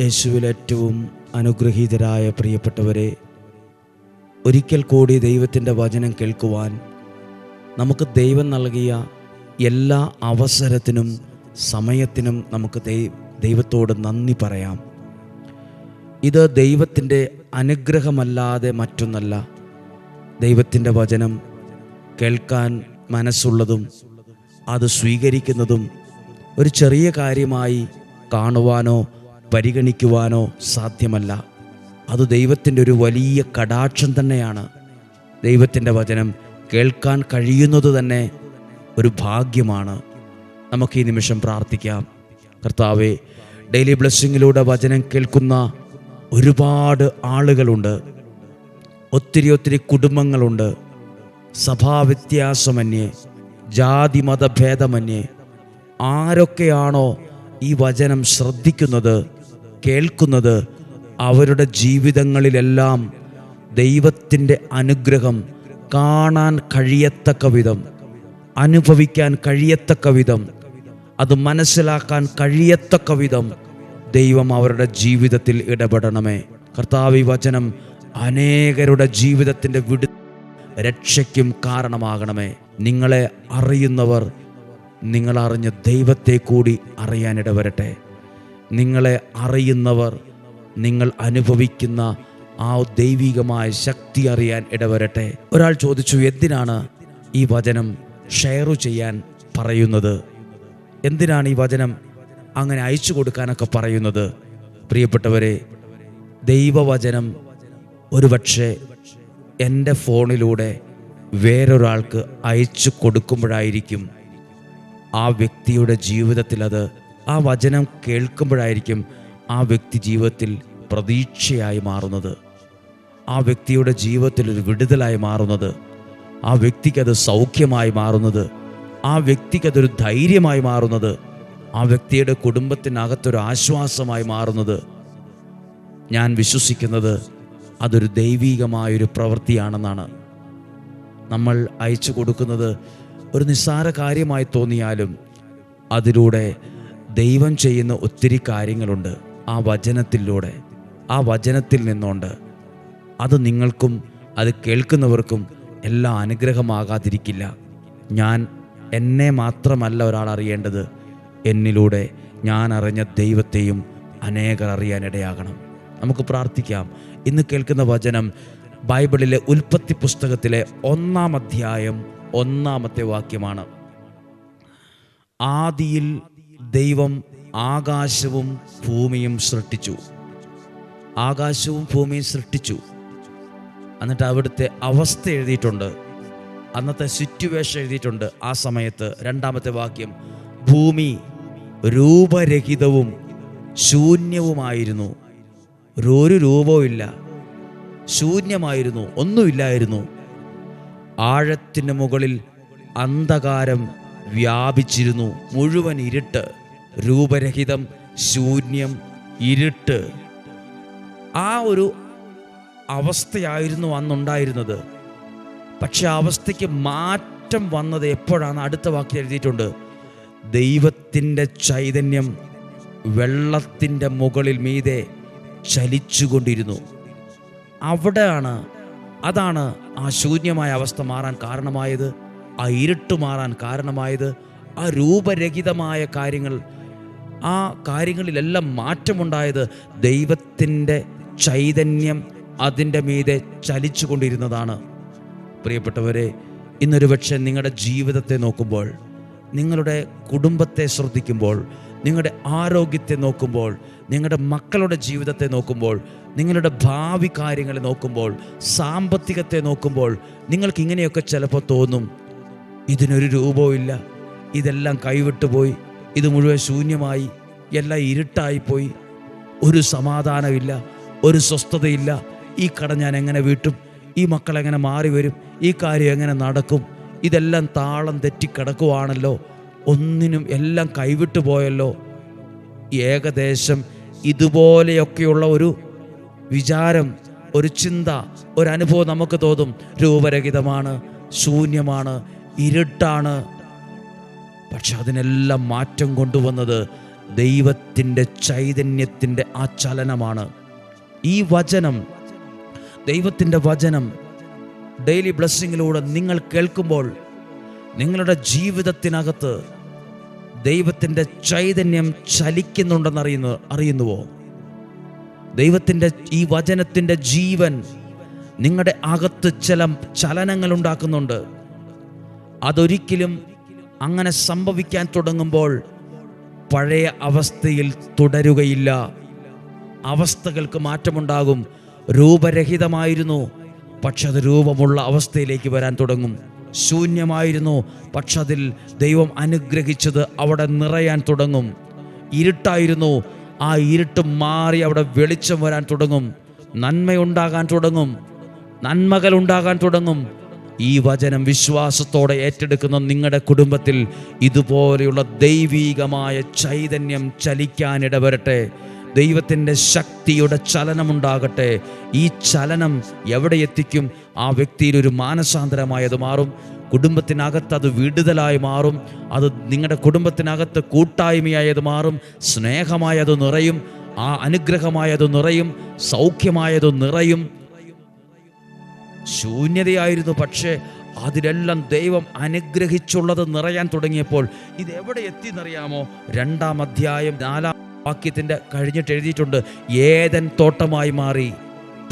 യേശുവിൽ ഏറ്റവും അനുഗ്രഹീതരായ പ്രിയപ്പെട്ടവരെ ഒരിക്കൽ കൂടി ദൈവത്തിന്റെ വചനം കേൾക്കുവാൻ നമുക്ക് ദൈവം നൽകിയ എല്ലാ അവസരത്തിനും സമയത്തിനും നമുക്ക് ദൈവത്തോട് നന്ദി പറയാം. ഇത് ദൈവത്തിന്റെ അനുഗ്രഹമല്ലാതെ മറ്റൊന്നല്ല. ദൈവത്തിന്റെ വചനം കേൾക്കാൻ മനസ്സുള്ളതും അത് സ്വീകരിക്കുന്നതും ഒരു ചെറിയ കാര്യമായി കാണുവാനോ പരിഗണിക്കുവാനോ സാധ്യമല്ല. അത് ദൈവത്തിന്റെ ഒരു വലിയ കടാക്ഷം തന്നെയാണ്. ദൈവത്തിന്റെ വചനം കേൾക്കാൻ കഴിയുന്നത് തന്നെ ഒരു ഭാഗ്യമാണ്. നമുക്ക് ഈ നിമിഷം പ്രാർത്ഥിക്കാം. കർത്താവെ ഡെയിലി ബ്ലെസ്സിങ്ങിലൂടെ വചനം കേൾക്കുന്ന ഒരുപാട് ആളുകളുണ്ട്. ഒത്തിരി ഒത്തിരി കുടുംബങ്ങളുണ്ട്. സഭാവ്യത്യാസമന്യേ ജാതി മതഭേദമന്യേ ആരൊക്കെയാണോ ഈ വചനം ശ്രദ്ധിക്കുന്നത്? കേൾക്കുന്നത് അവരുടെ ജീവിതങ്ങളിലെല്ലാം ദൈവത്തിന്റെ അനുഗ്രഹം കാണാൻ കഴിയത്തക്ക വിധം അനുഭവിക്കാൻ കഴിയത്തക്ക വിധം അത് മനസ്സിലാക്കാൻ കഴിയത്തക്ക വിധം ദൈവം അവരുടെ ജീവിതത്തിൽ ഇടപെടണമേ. കർത്താവ് വചനം അനേകരുടെ ജീവിതത്തിന്റെ വിടു രക്ഷയ്ക്കും കാരണമാകണമേ. നിങ്ങളെ അറിയുന്നവർ നിങ്ങളറിഞ്ഞ ദൈവത്തെ കൂടി അറിയാനിടവരട്ടെ. നിങ്ങളെ അറിയുന്നവർ നിങ്ങൾ അനുഭവിക്കുന്ന ആ ദൈവികമായ ശക്തി അറിയാൻ ഇടവരട്ടെ. ഒരാൾ ചോദിച്ചു എന്തിനാണ് ഈ വചനം ഷെയർ ചെയ്യാൻ പറയുന്നത്? എന്തിനാണ് ഈ വചനം അങ്ങനെ അയച്ചു കൊടുക്കാനൊക്കെ പറയുന്നത്? പ്രിയപ്പെട്ടവരെ ദൈവവചനം ഒരുപക്ഷെ എന്റെ ഫോണിലൂടെ വേറൊരാൾക്ക് അയച്ചു കൊടുക്കുമ്പോഴായിരിക്കും ആ വ്യക്തിയുടെ ജീവിതത്തിൽ അത് ആ വചനം കേൾക്കുമ്പോഴായിരിക്കും ആ വ്യക്തി ജീവിതത്തിൽ പ്രതീക്ഷയായി മാറുന്നത്. ആ വ്യക്തിയുടെ ജീവിതത്തിൽ ഒരു വിടുതലായി മാറുന്നത്. ആ വ്യക്തിക്കത് സൗഖ്യമായി മാറുന്നത്. ആ വ്യക്തിക്കതൊരു ധൈര്യമായി മാറുന്നത്. ആ വ്യക്തിയുടെ കുടുംബത്തിനകത്തൊരു ആശ്വാസമായി മാറുന്നത്. ഞാൻ വിശ്വസിക്കുന്നത് അതൊരു ദൈവീകമായൊരു പ്രവൃത്തിയാണെന്നാണ്. നമ്മൾ അയച്ചു കൊടുക്കുന്നത് ഒരു നിസ്സാര കാര്യമായി തോന്നിയാലും അതിലൂടെ ദൈവം ചെയ്യുന്ന ഒത്തിരി കാര്യങ്ങളുണ്ട് ആ വചനത്തിലൂടെ ആ വചനത്തിൽ നിന്നുകൊണ്ട്. അത് നിങ്ങൾക്കും അത് കേൾക്കുന്നവർക്കും എല്ലാം അനുഗ്രഹമാകാതിരിക്കില്ല. ഞാൻ എന്നെ മാത്രമല്ല ഒരാൾ അറിയേണ്ടത്. എന്നിലൂടെ ഞാൻ അറിഞ്ഞ ദൈവത്തെയും അനേകർ അറിയാനിടയാകണം. നമുക്ക് പ്രാർത്ഥിക്കാം. ഇന്ന് കേൾക്കുന്ന വചനം ബൈബിളിലെ ഉൽപ്പത്തി പുസ്തകത്തിലെ ഒന്നാം അധ്യായം ഒന്നാമത്തെ വാക്യമാണ്. ആദിയിൽ ദൈവം ആകാശവും ഭൂമിയും സൃഷ്ടിച്ചു. ആകാശവും ഭൂമിയും സൃഷ്ടിച്ചു. എന്നിട്ട് അവിടുത്തെ അവസ്ഥ എഴുതിയിട്ടുണ്ട്. അന്നത്തെ സിറ്റുവേഷൻ എഴുതിയിട്ടുണ്ട്. ആ സമയത്ത് രണ്ടാമത്തെ വാക്യം ഭൂമി രൂപരഹിതവും ശൂന്യവുമായിരുന്നു. ഒരു രൂപവുമില്ല ശൂന്യമായിരുന്നു. ഒന്നുമില്ലായിരുന്നു. ആഴത്തിന് മുകളിൽ അന്ധകാരം വ്യാപിച്ചിരുന്നു. മുഴുവൻ ഇരുട്ട്. രൂപരഹിതം ശൂന്യം ഇരുട്ട്. ആ ഒരു അവസ്ഥയായിരുന്നു അന്നുണ്ടായിരുന്നത്. പക്ഷെ ആ അവസ്ഥയ്ക്ക് മാറ്റം വന്നത് എപ്പോഴാണ്? അടുത്ത വാക്കിൽ എഴുതിയിട്ടുണ്ട്. ദൈവത്തിന്റെ ചൈതന്യം വെള്ളത്തിന്റെ മുകളിൽ മീതെ ചലിച്ചുകൊണ്ടിരുന്നു. അവിടെയാണ് അതാണ് ആ ശൂന്യമായ അവസ്ഥ മാറാൻ കാരണമായത്. ആ ഇരുട്ട് മാറാൻ കാരണമായത്. ആ രൂപരഹിതമായ കാര്യങ്ങൾ ആ കാര്യങ്ങളിലെല്ലാം മാറ്റമുണ്ടായത് ദൈവത്തിന്റെ ചൈതന്യം അതിന്റെ മീതെ ചലിച്ചുകൊണ്ടിരുന്നതാണ്. പ്രിയപ്പെട്ടവരെ ഇന്നൊരു പക്ഷേ നിങ്ങളുടെ ജീവിതത്തെ നോക്കുമ്പോൾ നിങ്ങളുടെ കുടുംബത്തെ ശ്രദ്ധിക്കുമ്പോൾ നിങ്ങളുടെ ആരോഗ്യത്തെ നോക്കുമ്പോൾ നിങ്ങളുടെ മക്കളുടെ ജീവിതത്തെ നോക്കുമ്പോൾ നിങ്ങളുടെ ഭാവി കാര്യങ്ങളെ നോക്കുമ്പോൾ സാമ്പത്തികത്തെ നോക്കുമ്പോൾ നിങ്ങൾക്ക് ഇങ്ങനെയൊക്കെ ചിലപ്പോൾ തോന്നും ഇതിനൊരു രൂപവും ഇല്ല ഇതെല്ലാം കൈവിട്ടു പോയി ഇത് മുഴുവൻ ശൂന്യമായി എല്ലാം ഇരുട്ടായിപ്പോയി. ഒരു സമാധാനമില്ല ഒരു സ്വസ്ഥതയില്ല. ഈ കട ഞാൻ എങ്ങനെ വീട്ടും? ഈ മക്കൾ എങ്ങനെ മാറി വരും? ഈ കാര്യം എങ്ങനെ നടക്കും? ഇതെല്ലാം താളം തെറ്റിക്കിടക്കുവാണല്ലോ ഒന്നിനും എല്ലാം കൈവിട്ടു പോയല്ലോ. ഏകദേശം ഇതുപോലെയൊക്കെയുള്ള ഒരു വിചാരം ഒരു ചിന്ത ഒരു അനുഭവം നമുക്ക് തോന്നും. രൂപരഹിതമാണ് ശൂന്യമാണ് ഇരുട്ടാണ്. പക്ഷെ അതിനെല്ലാം മാറ്റം കൊണ്ടുവന്നത് ദൈവത്തിന്റെ ചൈതന്യത്തിന്റെ ആ ചലനമാണ് ഈ വചനം ദൈവത്തിന്റെ വചനം ഡെയിലി ബ്ലെസ്സിങ്ങിലൂടെ നിങ്ങൾ കേൾക്കുമ്പോൾ നിങ്ങളുടെ ജീവിതത്തിനകത്ത് ദൈവത്തിന്റെ ചൈതന്യം ചലിക്കുന്നുണ്ടെന്ന് അറിയുന്നു അറിയുന്നുവോ? ദൈവത്തിന്റെ ഈ വചനത്തിന്റെ ജീവൻ നിങ്ങളുടെ അകത്ത് ചില ചലനങ്ങൾ ഉണ്ടാക്കുന്നുണ്ട്. അതൊരിക്കലും അങ്ങനെ സംഭവിക്കാൻ തുടങ്ങുമ്പോൾ പഴയ അവസ്ഥയിൽ തുടരുകയില്ല. അവസ്ഥകൾക്ക് മാറ്റമുണ്ടാകും. രൂപരഹിതമായിരുന്നു. പക്ഷെ അത് രൂപമുള്ള അവസ്ഥയിലേക്ക് വരാൻ തുടങ്ങും. ശൂന്യമായിരുന്നു. പക്ഷെ അതിൽ ദൈവം അനുഗ്രഹിച്ചത് അവിടെ നിറയാൻ തുടങ്ങും. ഇരുട്ടായിരുന്നു. ആ ഇരുട്ട് മാറി അവിടെ വെളിച്ചം വരാൻ തുടങ്ങും. നന്മയുണ്ടാകാൻ തുടങ്ങും. നന്മകൾ ഉണ്ടാകാൻ തുടങ്ങും. ഈ വചനം വിശ്വാസത്തോടെ ഏറ്റെടുക്കുന്ന നിങ്ങളുടെ കുടുംബത്തിൽ ഇതുപോലെയുള്ള ദൈവീകമായ ചൈതന്യം ചലിക്കാനിടവരട്ടെ. ദൈവത്തിന്റെ ശക്തിയുടെ ചലനമുണ്ടാകട്ടെ. ഈ ചലനം എവിടെ എത്തിക്കും? ആ വ്യക്തിയിൽ ഒരു മാനസാന്തരമായത് മാറും. കുടുംബത്തിനകത്ത് അത് വിടുതലായി മാറും. അത് നിങ്ങളുടെ കുടുംബത്തിനകത്ത് കൂട്ടായ്മയായത് മാറും. സ്നേഹമായത് നിറയും. ആ അനുഗ്രഹമായത് നിറയും. സൗഖ്യമായത് നിറയും. ശൂന്യതയായിരുന്നു പക്ഷേ അതിലെല്ലാം ദൈവം അനുഗ്രഹിച്ചുള്ളത് നിറയാൻ തുടങ്ങിയപ്പോൾ ഇത് എവിടെ എത്തി എന്നറിയാമോ രണ്ടാം അധ്യായം നാലാം വാക്യത്തിന്റെ കഴിഞ്ഞിട്ട് എഴുതിയിട്ടുണ്ട് ഏതൻ തോട്ടമായി മാറി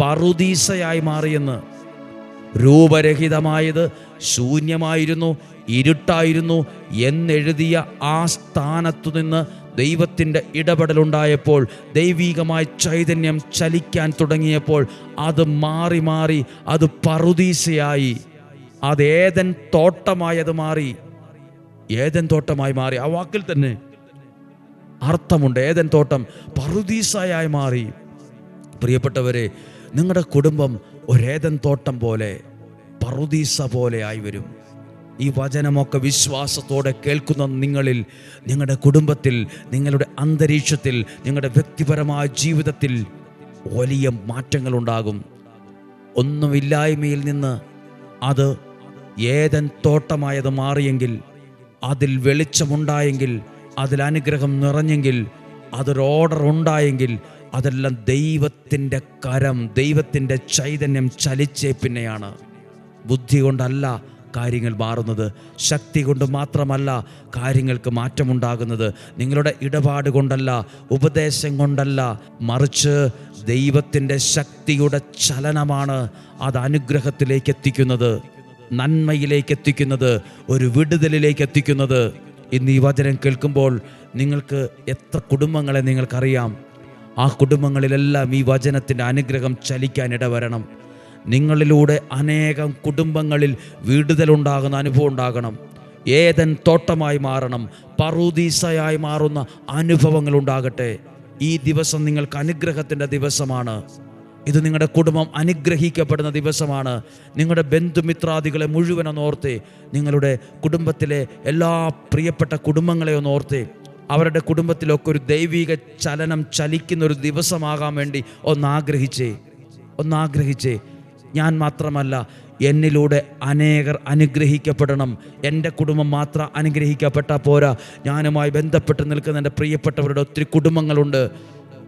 പറുദീസയായി മാറിയെന്ന് രൂപരഹിതമായത് ശൂന്യമായിരുന്നു ഇരുട്ടായിരുന്നു എന്നെഴുതിയ ആ സ്ഥാനത്തു നിന്ന് ദൈവത്തിന്റെ ഇടപെടലുണ്ടായപ്പോൾ ദൈവീകമായ ചൈതന്യം ചലിക്കാൻ തുടങ്ങിയപ്പോൾ അത് മാറി മാറി അത് പറുദീസയായി. അത് ഏതൻ തോട്ടമായി അത് മാറി. ഏതൻ തോട്ടമായി മാറി. ആ വാക്കിൽ തന്നെ അർത്ഥമുണ്ട്. ഏതൻ തോട്ടം പറുദീസയായി മാറി. പ്രിയപ്പെട്ടവരെ നിങ്ങളുടെ കുടുംബം ഒരേതൻ തോട്ടം പോലെ പറുദീസ പോലെ ആയി വരും. ഈ വചനമൊക്കെ വിശ്വാസത്തോടെ കേൾക്കുന്ന നിങ്ങളിൽ നിങ്ങളുടെ കുടുംബത്തിൽ നിങ്ങളുടെ അന്തരീക്ഷത്തിൽ നിങ്ങളുടെ വ്യക്തിപരമായ ജീവിതത്തിൽ വലിയ മാറ്റങ്ങളുണ്ടാകും. ഒന്നുമില്ലായ്മയിൽ നിന്ന് അത് ഏതൻ തോട്ടമായത് മാറിയെങ്കിൽ അതിൽ വെളിച്ചമുണ്ടായെങ്കിൽ അതിൽ അനുഗ്രഹം നിറഞ്ഞെങ്കിൽ അതൊരു ഓർഡർ ഉണ്ടായെങ്കിൽ അതെല്ലാം ദൈവത്തിന്റെ കരം ദൈവത്തിന്റെ ചൈതന്യം ചലിച്ചേ പിന്നെയാണ്. ബുദ്ധി കൊണ്ടല്ല കാര്യങ്ങൾ മാറുന്നത് ശക്തി കൊണ്ട് മാത്രമല്ല കാര്യങ്ങൾക്ക് മാറ്റമുണ്ടാകുന്നത്. നിങ്ങളുടെ ഇടപാട് കൊണ്ടല്ല ഉപദേശം കൊണ്ടല്ല മറിച്ച് ദൈവത്തിന്റെ ശക്തിയുടെ ചലനമാണ് അത് അനുഗ്രഹത്തിലേക്ക് എത്തിക്കുന്നത് നന്മയിലേക്ക് എത്തിക്കുന്നത് ഒരു വിടുതലിലേക്ക് എത്തിക്കുന്നത്. ഇന്ന് ഈ വചനം കേൾക്കുമ്പോൾ നിങ്ങൾക്ക് എത്ര കുടുംബങ്ങളെ നിങ്ങൾക്കറിയാം? ആ കുടുംബങ്ങളിലെല്ലാം ഈ വചനത്തിന്റെ അനുഗ്രഹം ചലിക്കാൻ ഇടവരണം. നിങ്ങളിലൂടെ അനേകം കുടുംബങ്ങളിൽ വിടുതലുണ്ടാകുന്ന അനുഭവം ഉണ്ടാകണം. ഏതൻ തോട്ടമായി മാറണം പറുദീസയായി മാറുന്ന അനുഭവങ്ങൾ ഉണ്ടാകട്ടെ. ഈ ദിവസം നിങ്ങൾക്ക് അനുഗ്രഹത്തിന്റെ ദിവസമാണ്. ഇത് നിങ്ങളുടെ കുടുംബം അനുഗ്രഹിക്കപ്പെടുന്ന ദിവസമാണ്. നിങ്ങളുടെ ബന്ധുമിത്രാദികളെ മുഴുവൻ ഒന്ന് ഓർത്തേ നിങ്ങളുടെ കുടുംബത്തിലെ എല്ലാ പ്രിയപ്പെട്ട കുടുംബങ്ങളെ ഒന്ന് ഓർത്തേ അവരുടെ കുടുംബത്തിലൊക്കെ ഒരു ദൈവിക ചലനം ചലിക്കുന്ന ഒരു ദിവസമാകാൻ വേണ്ടി ഒന്നാഗ്രഹിച്ചേ ഒന്നാഗ്രഹിച്ചേ. ഞാൻ മാത്രമല്ല എന്നിലൂടെ അനേകർ അനുഗ്രഹിക്കപ്പെടണം. എന്റെ കുടുംബം മാത്രം അനുഗ്രഹിക്കപ്പെട്ടാൽ പോരാ. ഞാനുമായി ബന്ധപ്പെട്ട് നിൽക്കുന്ന എന്റെ പ്രിയപ്പെട്ടവരുടെ ഒത്തിരി കുടുംബങ്ങളുണ്ട്.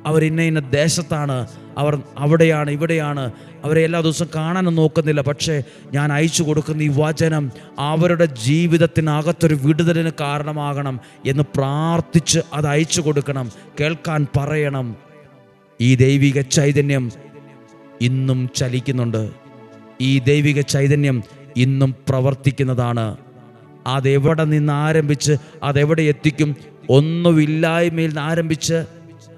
അവർ ഇന്ന ഇന്ന ദേശത്താണ്. അവർ അവിടെയാണ് ഇവിടെയാണ്. അവരെ എല്ലാ ദിവസവും കാണാനും നോക്കുന്നില്ല. പക്ഷേ ഞാൻ അയച്ചു കൊടുക്കുന്ന ഈ വചനം അവരുടെ ജീവിതത്തിനകത്തൊരു വിടുതലിന് കാരണമാകണം എന്ന് പ്രാർത്ഥിച്ച് അത് അയച്ചു കൊടുക്കണം. കേൾക്കാൻ പറയണം. ഈ ദൈവിക ചൈതന്യം ഇന്നും ചലിക്കുന്നുണ്ട്. ഈ ദൈവിക ചൈതന്യം ഇന്നും പ്രവർത്തിക്കുന്നതാണ്. അതെവിടെ നിന്ന് ആരംഭിച്ച് അതെവിടെ എത്തിക്കും ഒന്നുമില്ലായ്മയിൽ നിന്ന് ആരംഭിച്ച്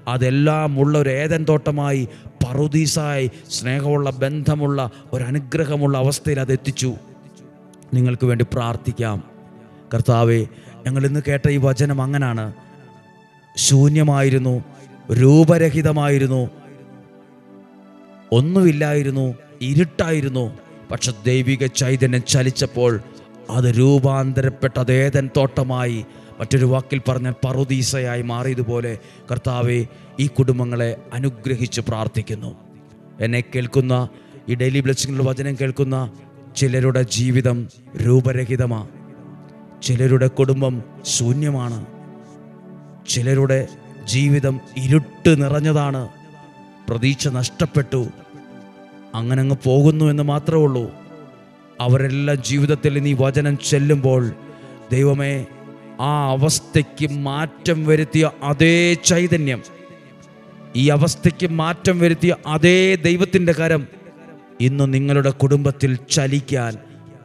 അതെല്ലാം ഉള്ള ഒരു ഏതൻ തോട്ടമായി പറുദീസായി സ്നേഹമുള്ള ബന്ധമുള്ള ഒരനുഗ്രഹമുള്ള അവസ്ഥയിൽ അത് എത്തിച്ചു. നിങ്ങൾക്ക് വേണ്ടി പ്രാർത്ഥിക്കാം. കർത്താവെ ഞങ്ങൾ ഇന്ന് കേട്ട ഈ വചനം അങ്ങനാണ്. ശൂന്യമായിരുന്നു രൂപരഹിതമായിരുന്നു. ഒന്നുമില്ലായിരുന്നു ഇരുട്ടായിരുന്നു. പക്ഷെ ദൈവിക ചൈതന്യം ചലിച്ചപ്പോൾ അത് രൂപാന്തരപ്പെട്ട അത് ഏതൻ തോട്ടമായി മറ്റൊരു വാക്കിൽ പറഞ്ഞാൽ പറുദീസയായി മാറിയതുപോലെ കർത്താവെ ഈ കുടുംബങ്ങളെ അനുഗ്രഹിച്ച് പ്രാർത്ഥിക്കുന്നു. എന്നെ കേൾക്കുന്ന ഈ ഡെയിലി ബ്ലെസ്സിങ്ങിലുള്ള വചനം കേൾക്കുന്ന ചിലരുടെ ജീവിതം രൂപരഹിതമാണ് ചിലരുടെ കുടുംബം ശൂന്യമാണ്. ചിലരുടെ ജീവിതം ഇരുട്ട് നിറഞ്ഞതാണ്. പ്രതീക്ഷ നഷ്ടപ്പെട്ടു. അങ്ങനെ അങ്ങ് പോകുന്നു എന്ന് മാത്രമേ ഉള്ളൂ. അവരെല്ലാം ജീവിതത്തിൽ നീ വചനം ചെല്ലുമ്പോൾ ദൈവമേ ആ അവസ്ഥയ്ക്ക് മാറ്റം വരുത്തിയ അതേ ചൈതന്യം ഈ അവസ്ഥയ്ക്ക് മാറ്റം വരുത്തിയ അതേ ദൈവത്തിന്റെ കരം ഇന്ന് നിങ്ങളുടെ കുടുംബത്തിൽ ചലിക്കാൻ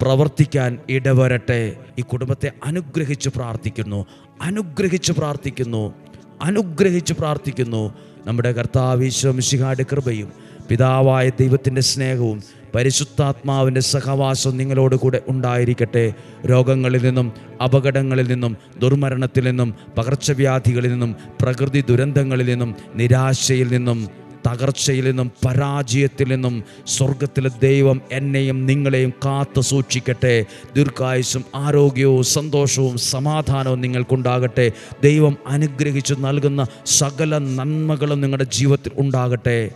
പ്രവർത്തിക്കാൻ ഇടവരട്ടെ. ഈ കുടുംബത്തെ അനുഗ്രഹിച്ച് പ്രാർത്ഥിക്കുന്നു അനുഗ്രഹിച്ച് പ്രാർത്ഥിക്കുന്നു അനുഗ്രഹിച്ച് പ്രാർത്ഥിക്കുന്നു. നമ്മുടെ കർത്താവിശ്വമിശിഹാട് കൃപയും പിതാവായ ദൈവത്തിന്റെ സ്നേഹവും പരിശുദ്ധാത്മാവിന്റെ സഹവാസം നിങ്ങളോട് കൂടെ ഉണ്ടായിരിക്കട്ടെ. രോഗങ്ങളിൽ നിന്നും അപകടങ്ങളിൽ നിന്നും ദുർമരണത്തിൽ നിന്നും പകർച്ചവ്യാധികളിൽ നിന്നും പ്രകൃതി ദുരന്തങ്ങളിൽ നിന്നും നിരാശയിൽ നിന്നും. തകർച്ചയിൽ നിന്നും പരാജയത്തിൽ നിന്നും സ്വർഗത്തിലെ ദൈവം എന്നെയും നിങ്ങളെയും കാത്തു സൂക്ഷിക്കട്ടെ. ദീർഘായുസും ആരോഗ്യവും സന്തോഷവും സമാധാനവും നിങ്ങൾക്കുണ്ടാകട്ടെ. ദൈവം അനുഗ്രഹിച്ചു നൽകുന്ന സകല നന്മകളും നിങ്ങളുടെ ജീവിതത്തിൽ ഉണ്ടാകട്ടെ.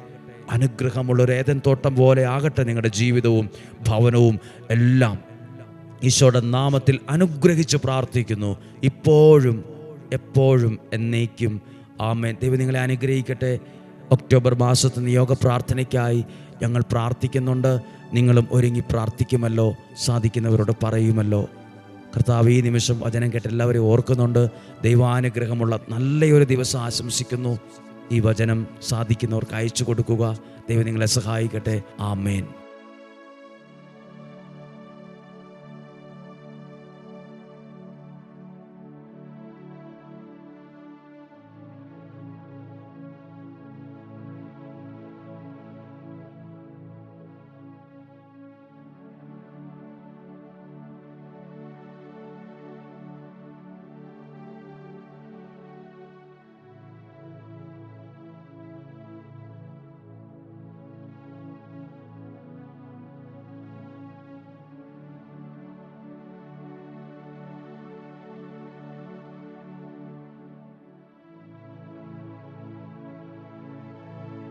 അനുഗ്രഹമുള്ള ഒരു ഏതൻ തോട്ടം പോലെ ആകട്ടെ നിങ്ങളുടെ ജീവിതവും ഭവനവും എല്ലാം. ഈശോയുടെ നാമത്തിൽ അനുഗ്രഹിച്ച് പ്രാർത്ഥിക്കുന്നു. ഇപ്പോഴും എപ്പോഴും എന്നേക്കും. ആമേൻ. ദൈവം നിങ്ങളെ അനുഗ്രഹിക്കട്ടെ. ഒക്ടോബർ മാസത്തെ നിയോഗ പ്രാർത്ഥനയ്ക്കായി ഞങ്ങൾ പ്രാർത്ഥിക്കുന്നുണ്ട്. നിങ്ങളും ഒരുങ്ങി പ്രാർത്ഥിക്കുമല്ലോ. സാധിക്കുന്നവരോട് പറയുമല്ലോ. കർത്താവ് ഈ നിമിഷം വചനം കേട്ട് എല്ലാവരെയും ഓർക്കുന്നുണ്ട്. ദൈവാനുഗ്രഹമുള്ള നല്ലൊരു ദിവസം ആശംസിക്കുന്നു. ഈ വചനം സാധിക്കുന്നവർക്ക് അയച്ചു കൊടുക്കുക. ദൈവം നിങ്ങളെ സഹായിക്കട്ടെ. ആമേൻ.